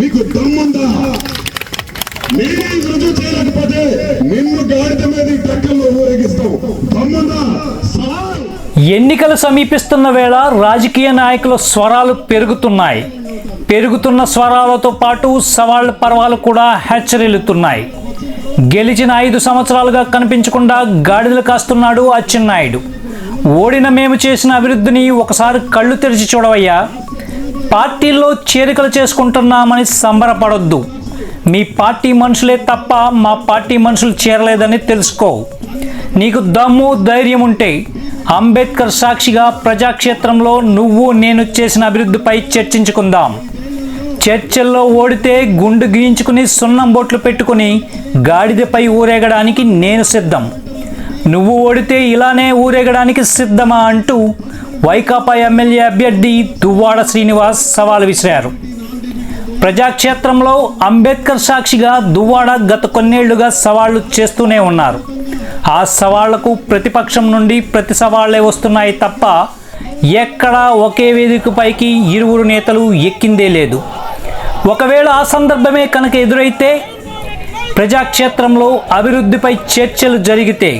మీకు దమ్ముందా? నేనే రుజువు చేయలేకపోతే నిన్ను గాడిద మీద ఈ ఊరేగిస్తాం. దమ్ముందా? ఎన్నికలు సమీపిస్తున్న వేళ రాజకీయ నాయకుల స్వరాలు పెరుగుతున్నాయి. పెరుగుతున్న స్వరాలతో పాటు సవాళ్ళ పర్వాలు కూడా హెచ్చరిల్లుతున్నాయి. గెలిచిన ఐదు సంవత్సరాలుగా కనిపించకుండా గాడిదలు కాస్తున్నాడు అచ్చెన్నాయుడు ఓడిన మేము చేసిన అభివృద్ధిని ఒకసారి కళ్ళు తెరిచి చూడవయ్యా. పార్టీల్లో చేరికలు చేసుకుంటున్నామని సంబరపడొద్దు. మీ పార్టీ మనుషులే తప్ప మా పార్టీ మనుషులు చేరలేదని తెలుసుకో. నీకు దమ్ము ధైర్యం ఉంటే అంబేద్కర్ సాక్షిగా ప్రజాక్షేత్రంలో నువ్వు నేను చేసిన అభివృద్ధిపై చర్చించుకుందాం. చర్చల్లో ఓడితే గుండు గీయించుకుని సున్నం బొట్లు పెట్టుకుని గాడిదపై ఊరేగడానికి నేను సిద్ధం. నువ్వు ఓడితే ఇలానే ఊరేగడానికి సిద్ధమా అంటూ వైకాపా ఎమ్మెల్యే అభ్యర్థి దువ్వాడ శ్రీనివాస్ సవాల్ విసిరారు. ప్రజాక్షేత్రంలో అంబేద్కర్ సాక్షిగా దువ్వాడ గత కొన్నేళ్ళుగా సవాళ్ళు చేస్తూనే ఉన్నారు. ఆ సవాళ్ళకు ప్రతిపక్షం నుండి ప్రతి సవాళ్ళే వస్తున్నాయి తప్ప ఎక్కడా ఒకే వేదికపైకి ఇరువురు నేతలు ఎక్కిందే లేదు. ఒకవేళ ఆ సందర్భమే కనుక ఎదురైతే ప్రజాక్షేత్రంలో అభివృద్ధిపై చర్చలు జరిగితే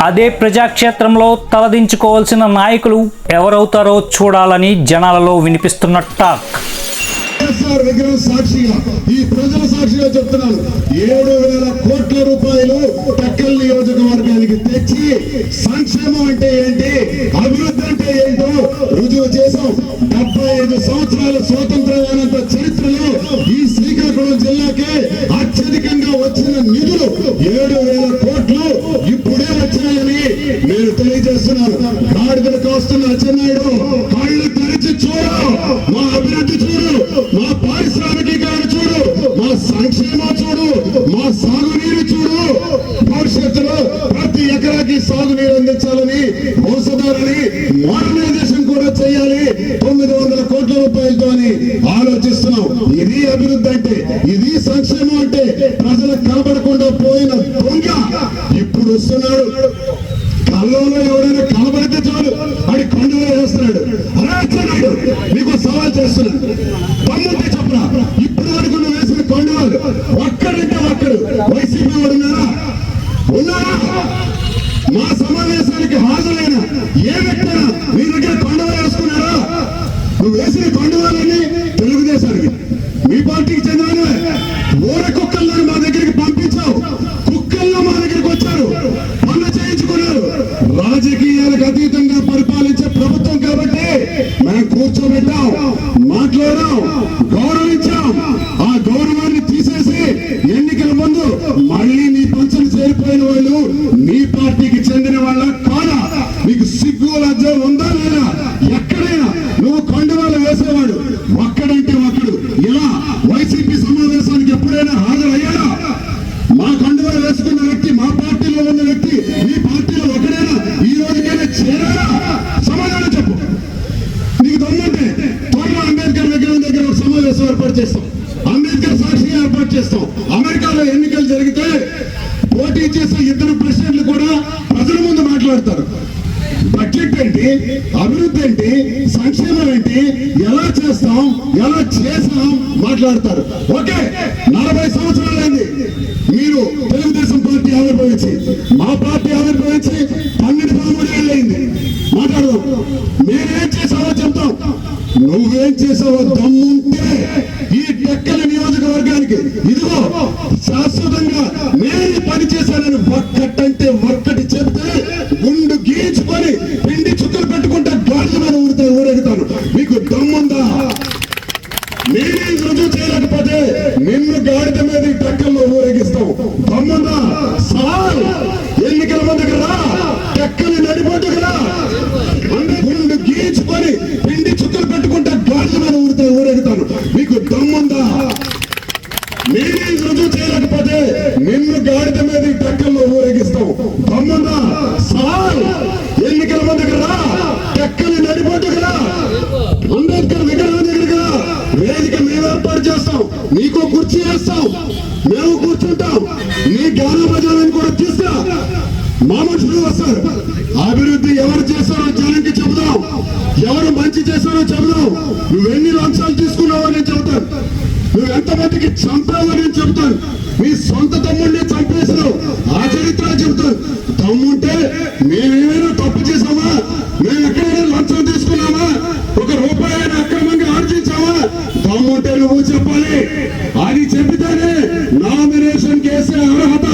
అదే ప్రజాక్షేత్రంలో తలదించుకోవాల్సిన నాయకులు ఎవరవుతారో చూడాలని జనాలలో వినిపిస్తున్న టాక్. వైఎస్ఆర్ విగ్రహం సాక్షిగా ఈ ప్రజల సాక్షిగా చెప్తున్నాను ఏడు వేల కోట్ల రూపాయలు టక్కల్ నియోజకవర్గానికి తెచ్చి సంక్షేమం అంటే ఏంటి? అభివృద్ధి అంటే ఏంటో రుజువు చేశాం. డెబ్బై ఐదు సంవత్సరాల స్వాతంత్రమైనంత చరిత్రలో ఈ శ్రీకాకుళం జిల్లాకే అత్యధికంగా వచ్చిన నిధులు ఏడు వేల కోట్లు ఇప్పుడే వచ్చాయని నేను తెలియజేస్తున్నాను గాడిదలు అచ్చెన్నాయుడు కళ్ళు తెరిచి చూడు మా అభివృద్ధి చూడు మా పారిశ్రామికీకరణ చూడు మా సంక్షేమం చూడు మా సాగునీరు చూడు. భవిష్యత్తులో ప్రతి ఎకరాకి సాగునీరు అందించాలని ఔషధాలని మోడర్నైజేషన్ కూడా చేయాలి. తొమ్మిది వందల కోట్ల రూపాయలతో అని ఆలోచిస్తున్నాం. ఇది అభివృద్ధి అంటే ఇది సంక్షేమం అంటే ప్రజలకు కనబడకుండా పోయిన దొంగ ఇప్పుడు వస్తున్నాడు. కళ్ళలో ఎవరైనా కనబడితే చాలు అని కొండలో వేస్తున్నాడు. అలా మీకు సవాల్ చేస్తున్నాడు పన్నుంటే చెప్పరా? ఇప్పుడు వరకు నువ్వు వేసిన కొండవాళ్ళు ఒక్కడంటే ఒక్కడు. వైసీపీ వాడు ఉన్నారా ఉన్నారా మా సమావేశానికి హాజరైన ఏ వ్యక్తి మీ దగ్గర కొండవ వేసుకున్నారా నువ్వు వేసిన కొండవాళ్ళని తెలుగుదేశానికి. మీ పార్టీకి చెందినవే ఓర కుక్కలను మా దగ్గరికి పంపించావు. కుక్కల్లో మా దగ్గరికి వచ్చారు. రాజకీయాలకు అతీతంగా పరిపాలించే ప్రభుత్వం కాబట్టి మనం కూర్చోబెట్టాం మాట్లాడాం గౌరవించాం. ఆ గౌరవాన్ని తీసేసి ఎన్నికల ముందు మళ్ళీ నీ పంచం చేరిపోయిన వాళ్ళు నీ పార్టీకి చెందిన వాళ్ళ కాదా నీకు సిగ్గు లజ్జ ఉందా లేదా? ఎక్కడైనా నువ్వు కొండవాళ్ళు వేసేవాడు ఒక్కడంటే ఒక్కడు ఇలా వైసీపీ సమావేశానికి ఎప్పుడైనా హాజరయ్యాడా మా కండువాలు వేసుకున్న వ్యక్తి మా పార్టీలో ఉన్న వ్యక్తి మీ పార్టీలో ఒకడైనా ఈ రోజుకైనా చేరారా సమాధానం చెప్పు నీకు దమ్ముంటే త్వరలో అంబేద్కర్ విగ్రహం దగ్గర ఒక సమావేశం ఏర్పాటు చేస్తాం. అంబేద్కర్ సాక్షి ఏర్పాటు చేస్తాం. అమెరికాలో ఎన్నికలు జరిగితే పోటీ చేసే ఇద్దరు ప్రెసిడెంట్లు కూడా ప్రజల ముందు మాట్లాడతారు. బడ్జెట్ ఏంటి అభివృద్ధి ఏంటి సంక్షేమం ఏంటి ఎలా చేస్తాం ఎలా చేసాం మాట్లాడతారు. ఓకే? నలభై సంవత్సరాలైంది మీరు తెలుగుదేశం పార్టీ ఆవిర్భవించి మా పార్టీ ఆవిర్భవించి పన్నెండు పదమూడు ఏళ్ళైంది మాట్లాడదాం. మేమేం చేసావో చెప్తాం. నువ్వేం చేసావో దమ్ముంటే ఈ టెక్కల నియోజకవర్గానికి ఇదిగో శాశ్వతంగా నేను పని చేశానని ఒక్కటంటే నిన్ను గాడిద మీద ఈ టెక్కల్లో ఊరేగిస్తాం దమ్ముందా సార్ ఎన్నికల ముందుకు రా. టెక్కలు నడిపోతుకు రా. గుండు గీచుకొని పిండి చుక్కలు పెట్టుకుంటే గాడిద మీద ఊరితే ఊరేగుతాను. మీకు దమ్ముందా? నేనే రుజువు చేయలేకపోతే నిన్ను గాడిద మీద ఈ టెక్కల్లో ఊరేగిస్తాం దమ్ముందా? సార్ ఎన్నికల ముందుకు రా. టెక్కలు నడిపోతుకు రా. అంబేద్కర్ చేస్తాం. నీకు కుర్చీ వేస్తాం మేము కూర్చుంటాం. నీ గానభజనని కూడా తీస్తా. మా మనుషులు వస్తారు. అభివృద్ధి ఎవరు చేశారో జనానికి చెబుదాం. ఎవరు మంచి చేశారో చెబుదాం. నువ్వెన్ని లంచాలు తీసుకున్నావో నేను చెబుతాను. నువ్వు ఎంతమందికి చంపావో నేను చెబుతాను. మీ సొంత తమ్ముడిని చంపేసినావు. ఆ చరిత్ర చెబుతాను. తమ్ముంటే మేమేమైనా తప్పు చేసామా మేము ఎక్కడైనా లంచం తీసుకున్నామా? చెప్పాలి. అది చెబితేనే నామినేషన్ చేసే అర్హత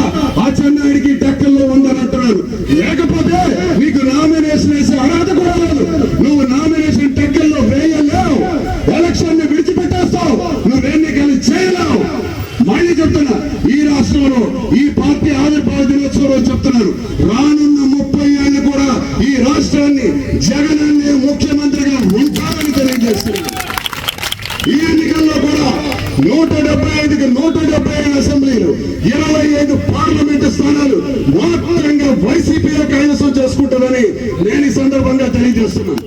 అచ్చెన్నాయుడికి టెక్కల్లో ఉందని అంటున్నాను లేకపోతే నీకు నామినేషన్ వేసే అర్హత కూడా లేదు. నువ్వు నామినేషన్ టెక్కల్లో వేయలేవు ఎలక్షన్ని విడిచిపెట్టేస్తావు. నువ్వు ఎన్నికలు చేయలేవు. మళ్ళీ చెప్తున్నా ఈ రాష్ట్రంలో ఈ పార్టీ ఆవిర్భావ దినోత్సవం చెప్తున్నారు. రానున్న ముప్పై ఏళ్ళు కూడా ఈ రాష్ట్రాన్ని జగన్ ముఖ్యమంత్రిగా ఉంటారని తెలియజేస్తున్నారు. ఈ నూట డెబ్బై ఐదుకి నూట డెబ్బై ఐదు అసెంబ్లీలు ఇరవై ఐదు పార్లమెంటు స్థానాలు మాత్రంగా వైసీపీ కైవసం చేసుకుంటుందని నేను ఈ సందర్భంగా తెలియజేస్తున్నాను.